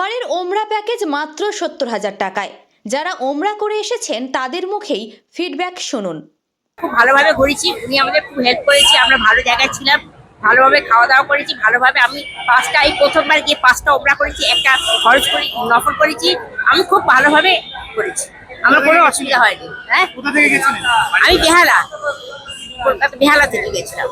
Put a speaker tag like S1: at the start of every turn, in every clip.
S1: এবারের ওমরা প্যাকেজ মাত্র সত্তর হাজার টাকায়। যারা ওমরা করে এসেছেন তাদের মুখেই ফিডব্যাক শুনুন।
S2: খুব ভালোভাবে ঘুরেছি উনি আমাদের খুব হেল্প করেছে আমরা ভালো জায়গায় ছিলাম ভালোভাবে খাওয়া দাওয়া করেছি ভালোভাবে আমি পাঁচটা এই প্রথমবার গিয়ে পাঁচটা ওমরা করেছি একটা খরচ করি নফল করেছি আমি খুব ভালোভাবে করেছি। আমার কোনো অসুবিধা হয়নি হ্যাঁ?
S3: কোথা থেকে গেছিলেন?
S2: আমি বেহালা কলকাতা বেহালা থেকে গেছিলাম।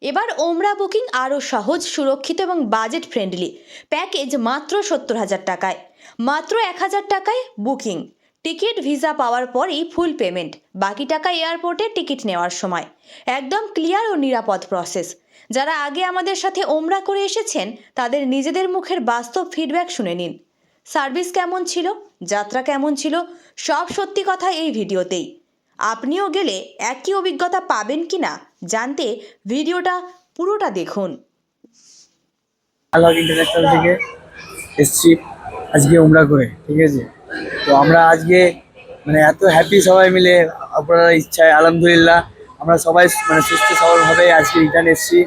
S1: এবার ওমরা বুকিং আরও সহজ, সুরক্ষিত এবং বাজেট ফ্রেন্ডলি। প্যাকেজ মাত্র সত্তর হাজার টাকায়। মাত্র এক হাজার টাকায় বুকিং। টিকিট, ভিসা পাওয়ার পরেই ফুল পেমেন্ট। বাকি টাকা এয়ারপোর্টে টিকিট নেওয়ার সময়। একদম ক্লিয়ার ও নিরাপদ প্রসেস। যারা আগে আমাদের সাথে ওমরা করে এসেছেন, তাদের নিজেদের মুখের বাস্তব ফিডব্যাক শুনে নিন। সার্ভিস কেমন ছিল? যাত্রা কেমন ছিল? সব সত্যি কথা এই ভিডিওতেই। আপনিও গেলে একই অভিজ্ঞতা পাবেন কি না জানতে ভিডিওটা পুরোটা দেখুন।
S4: থেকে এসছি আজকে উমরা করে, ঠিক আছে? তো আমরা আজকে মানে এত হ্যাপি সবাই মিলে, আপনার ইচ্ছায়, আলহামদুলিল্লাহ, আমরা সবাই মানে সুস্থ সবলভাবে আজকে রিটার্ন এসেছি,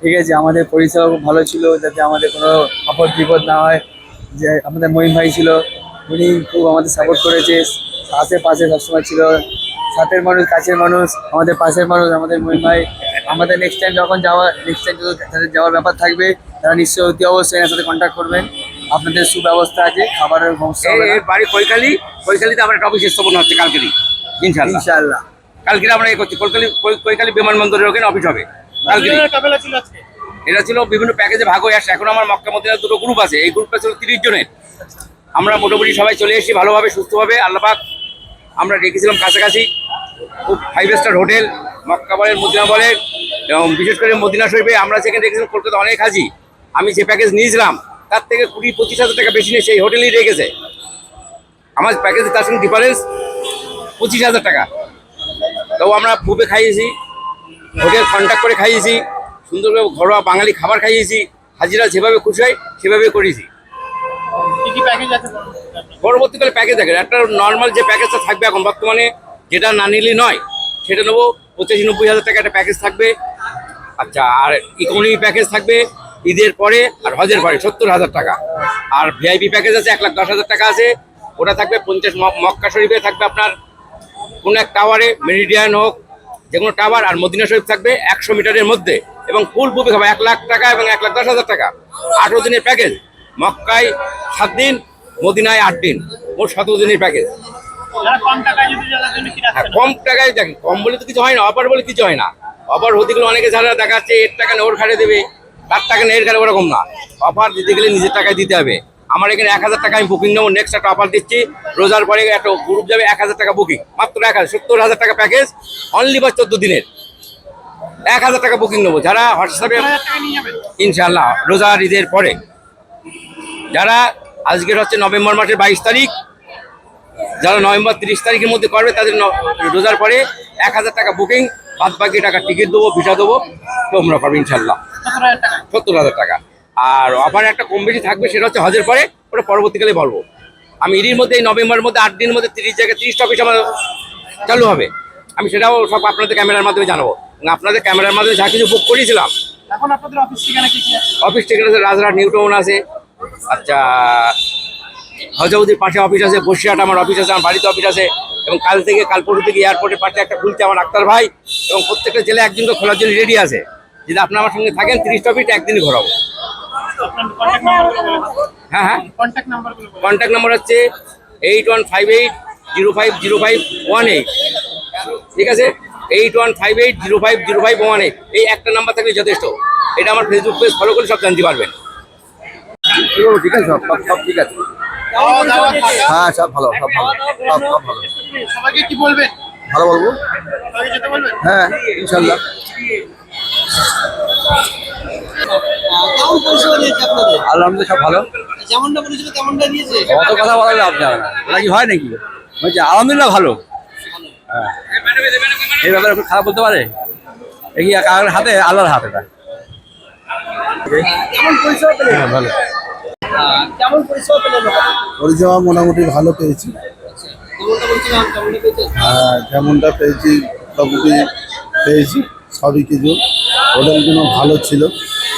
S4: ঠিক আছে? আমাদের পরিষেবা খুব ভালো ছিল যাতে আমাদের কোনো আপদ বিপদ না হয়। যে আমাদের মহিম ভাই ছিল, উনি খুব আমাদের সাপোর্ট করেছে, আশেপাশে সবসময় ছিল। সাথের মানুষ কাছের মানুষ আমাদের পাশের মানুষ আমাদের মহিম ভাই। আমাদের নেক্সট টাইম যখন যাওয়া নেক্সট টাইম যদি তাদের যাওয়ার ব্যাপার থাকবে তারা নিশ্চয়ই অতি অবশ্যই এনার সাথে কন্ট্যাক্ট করবেন। আপনাদের সুব্যবস্থা আছে খাবারের সমস্যা।
S3: এর বাড়ি কৈকালি কৈকালিতে আমরা একটা অফিস স্থাপন হচ্ছে কালকেরই ইনশাল্লাহ
S4: ইনশাআল্লাহ।
S3: কালকে আমরা এ করছি কৈকালি কৈকালি বিমানবন্দরের ওখানে অফিস হবে কালকে এটা ছিল বিভিন্ন প্যাকেজে ভাগ হয়ে আসছে এখন আমার মক্কা মদিনার দুটো গ্রুপ আছে এই গ্রুপটা ছিল তিরিশ জনের। আমরা মোটামুটি সবাই চলে এসেছি ভালোভাবে সুস্থভাবে আল্লাপাক আমরা রেখেছিলাম কাছাকাছি। খুব ফাইভ স্টার হোটেল মক্কা বলেন মদিনা বলেন এবং বিশেষ করে মদিনা শরীফে আমরা সেখানে রেখেছিলাম কলকাতা অনেক হাজি। আমি যে প্যাকেজ নিয়েছিলাম তার থেকে কুড়ি পঁচিশ হাজার টাকা বেশি নিয়ে সেই হোটেলেই রেখেছে। আমার প্যাকেজে তার সঙ্গে ডিফারেন্স পঁচিশ হাজার টাকা। তো আমরা বুফে খাইয়েছি হোটেল কন্ট্যাক্ট করে খাইয়েছি সুন্দরভাবে ঘরোয়া বাঙালি খাবার খাইয়েছি হাজিরা যেভাবে খুশি হয় সেভাবে করেছি। পরবর্তীকালে প্যাকেজ দেখেন একটা নর্মাল যে প্যাকেজটা থাকবে এখন বর্তমানে যেটা না নিলে নয়, সেটা নেব পঁচাশি নব্বই হাজার টাকা একটা প্যাকেজ থাকবে। আচ্ছা আর ইকোনমি প্যাকেজ থাকবে ঈদের পরে, আর হজের পরে সত্তর হাজার টাকা। আর ভিআইপি প্যাকেজ আছে, এক লাখ দশ হাজার টাকা আছে। ওটা থাকবে পঞ্চাশ মক্কা শরীফে থাকবে আপনার কোনো এক টাওয়ারে মেরিডিয়ান হোক যে কোনো টাওয়ার আর মদিনা শরীফ থাকবে একশো মিটারের মধ্যে। এবং ফুল বুফে খাবে এক লাখ টাকা এবং এক লাখ দশ হাজার টাকা। আঠেরো দিনের প্যাকেজ মক্কায় সাত দিন, মদিনায় আট দিন, মোট সতেরো দিনের প্যাকেজ হ্যাঁ কম টাকায় দেখেন কম বলে তো কিছু হয় না অফার বলে কিছু হয় না। অফার হতে গেলে অনেকে যারা দেখাচ্ছে এর টাকা না ওর ঘাড়ে দেবে তার টাকা এর ঘাড়ে ওরকম না। অফার দিতে গেলে নিজের টাকায় দিতে হবে। আমার এখানে এক হাজার টাকা আমি বুকিং নেব নেক্সট একটা অফার দিচ্ছি রোজার পরে একটা গ্রুপ যাবে এক হাজার টাকা বুকিং মাত্র এক হাজার সত্তর হাজার টাকা প্যাকেজ অনলি বা চোদ্দ দিনের। এক হাজার টাকা বুকিং নেব। যারা হোয়াটসঅ্যাপে ইনশাল্লাহ রোজার ঈদের পরে। যারা আজকের হচ্ছে নভেম্বর মাসের বাইশ তারিখ যারা নভেম্বর তিরিশ তারিখের মধ্যে করবে তাদের রোজার পরে এক হাজার টাকা বুকিং বাদ বাকি টাকা টিকিট দেবো ভিসা দেবো তোমরা পারবে ইনশাল্লাহ। সত্তর হাজার টাকা। আর অফার একটা কম বেশি থাকবে সেটা হচ্ছে হজের পরে ওটা পরবর্তীকালে বলব। আমি এরই মধ্যে এই নভেম্বরের মধ্যে আট দিনের মধ্যে তিরিশ জায়গায় তিরিশটা অফিস আমার চালু হবে। আমি সেটাও সব আপনাদের ক্যামেরার মাধ্যমে জানাব। আপনাদের ক্যামেরার মাধ্যমে যা কিছু বুক করেছিলাম
S5: এখন আপনাদের অফিস ঠিকানা কি
S3: অফিস আছে? রাজরাট নিউটাউন আছে। আচ্ছা হজাউদির পাশে অফিস আছে, বসিরহাট আমার অফিস আছে, আমার বাড়িতে অফিস আছে এবং কাল থেকে, কাল পরশু থেকে এয়ারপোর্টের পাশে একটা খুলছে আমার আক্তার ভাই এবং প্রত্যেকটা জেলে একদিনকে খোলার জন্য রেডি আছে। যদি আপনি আমার সঙ্গে থাকেন, তিরিশ অফিস একদিনই ঘোরাবো। হ্যাঁ হ্যাঁ।
S5: কন্ট্যাক্ট
S3: নাম্বার হচ্ছে eight one five eight zero five zero five one eight ঠিক আছে? Eight one five eight zero five zero five one eight এই একটা নাম্বার থাকলে যথেষ্ট। এটা আমার ফেসবুক পেজ ফলো করে সব জানতে পারবেন।
S4: ঠিক আছে সব, সব- ঠিক আছে। হ্যাঁ সব ভালো সব ভালো সব সব ভালো।
S5: সবাইকে কি বলবেন?
S4: ভালো বলব? হ্যাঁ ইনশাল্লাহ। আলহামদুলিল্লাহ সব ভালো।
S6: যেমনটা বলেছিল তেমনটা দিয়েছে
S4: অত কথা বলা লাভ যাবে না। কি হয় নাকি? বলছি আলহামদুলিল্লাহ ভালো। হ্যাঁ। এই ব্যাপারে খারাপ বলতে পারে? এগিয়ে হাতে? আল্লাহর হাতে হ্যাঁ ভালো।
S6: পরিষেবা
S7: মোটামুটি ভালো পেয়েছি। আর যেমনটা পেয়েছি মোটামুটি পেয়েছি সবই কিছু। হোটেলগুলো ভালো ছিল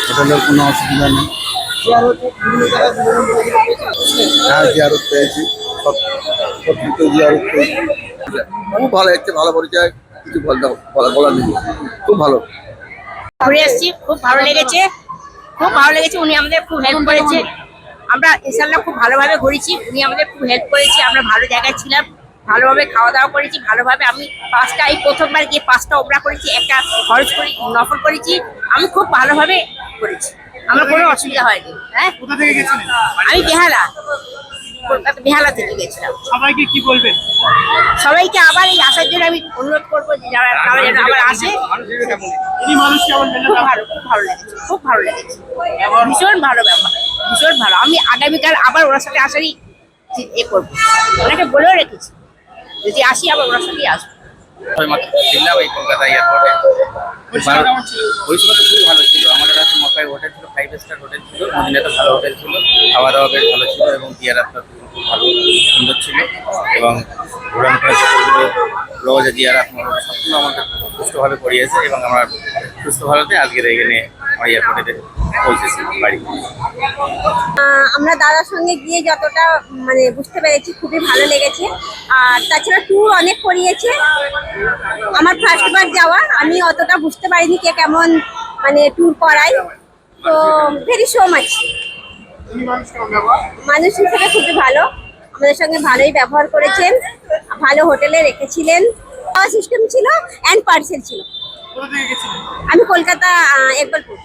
S7: হোটেলের কোনো অসুবিধা নেই।
S8: হ্যাঁ জিয়ারত পেয়েছি সব জিয়ারত পেয়েছি। খুব ভালো হচ্ছে ভালো পরিচয় কিছু বলতে বলার নেই। খুব ভালো।
S2: ঘুরে এসেছি খুব ভালো লেগেছে। খুব ভালো লেগেছে উনি আমাদের খুব হেল্প করেছে। আমরা ইনশাল্লাহ খুব ভালোভাবে ঘুরেছি। উনি আমাদের খুব হেল্প করেছি আমরা ভালো জায়গায় ছিলাম ভালোভাবে খাওয়া দাওয়া করেছি ভালোভাবে আমি পাঁচটা এই প্রথমবার গিয়ে পাঁচটা ওমরা করেছি একটা খরচ করি নফল করেছি আমি খুব ভালোভাবে করেছি। আমার কোনো অসুবিধা হয়নি হ্যাঁ? আমি বেহালা কলকাতা বেহালা থেকে গেছিলাম।
S5: সবাইকে কি বলবেন?
S2: সবাইকে আবার এই আসার জন্য আমি অনুরোধ করব যে যারা তারা যেন আবার আসে। খুব ভালো খুব ভালো লেগেছে খুব ভালো লেগেছে। ভীষণ ভালো ব্যবহার। ভীষণ ভালো। আমি আগামীকাল আবার ওনার সাথে আসারই এ করব। ওনাকে বলেও রেখেছি যদি আসি আবার ওনার সাথেই আসব।
S9: ছিলাম এই কলকাতা এয়ারপোর্টে
S5: পরিষেবা কেমন
S9: তো খুবই ভালো ছিল। আমাদের কাছে মকাই হোটেল ছিল ফাইভ স্টার হোটেল ছিল মদিনাতে ভালো হোটেল ছিল খাওয়া দাওয়া বেশ ভালো ছিল এবং খুব ভালো সুন্দর ছিল এবং ঘোরান যতগুলো লজে জিয়ারাত সবগুলো আমাদের সুস্থভাবে করিয়েছে এবং আমার সুস্থভাবে আজকের এখানে আমার এয়ারপোর্টে পৌঁছেছি বাড়ি।
S10: আমরা দাদার সঙ্গে গিয়ে যতটা মানে বুঝতে পেরেছি খুবই ভালো লেগেছে। আর তাছাড়া ট্যুর অনেক করিয়েছে। আমার ফার্স্ট বার যাওয়া আমি অতটা বুঝতে পারিনি কে কেমন মানে ট্যুর করাই তো ভেরি সো মাচ
S5: মানুষ কেমন ব্যবহার
S10: মানুষ হিসেবে খুবই ভালো। আমাদের সঙ্গে ভালোই ব্যবহার করেছেন। ভালো হোটেলে রেখেছিলেন। খাওয়া সিস্টেম ছিল। অ্যান্ড পার্সেল ছিল আমি কলকাতা আহ, একবারপুর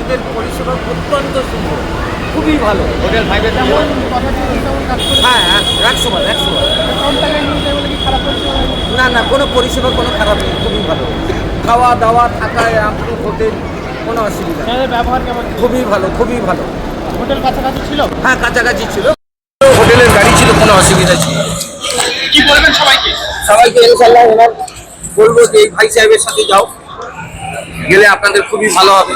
S6: এদের পরিষেবা অত্যন্ত সুন্দর। খুবই ভালো।
S9: হোটেল ফাইভ
S5: করে
S6: হ্যাঁ হ্যাঁ একশো বার একশো বার? না না কোনো পরিষেবা কোনো খারাপ নেই খুবই ভালো। খাওয়া দাওয়া থাকা আপনি হোটেল কোনো অসুবিধা নেই।
S5: ব্যবহার কেমন
S6: খুবই ভালো খুবই ভালো।
S5: হোটেল কাছাকাছি ছিল?
S6: হ্যাঁ কাছাকাছি ছিল। হোটেলের গাড়ি ছিল কোনো অসুবিধা ছিল
S5: কি বলবেন সবাইকে?
S6: সবাইকে ইনশাল্লাহ বলব যে এই ভাই সাহেবের সাথে যাও। গেলে আপনাদের খুবই ভালো হবে।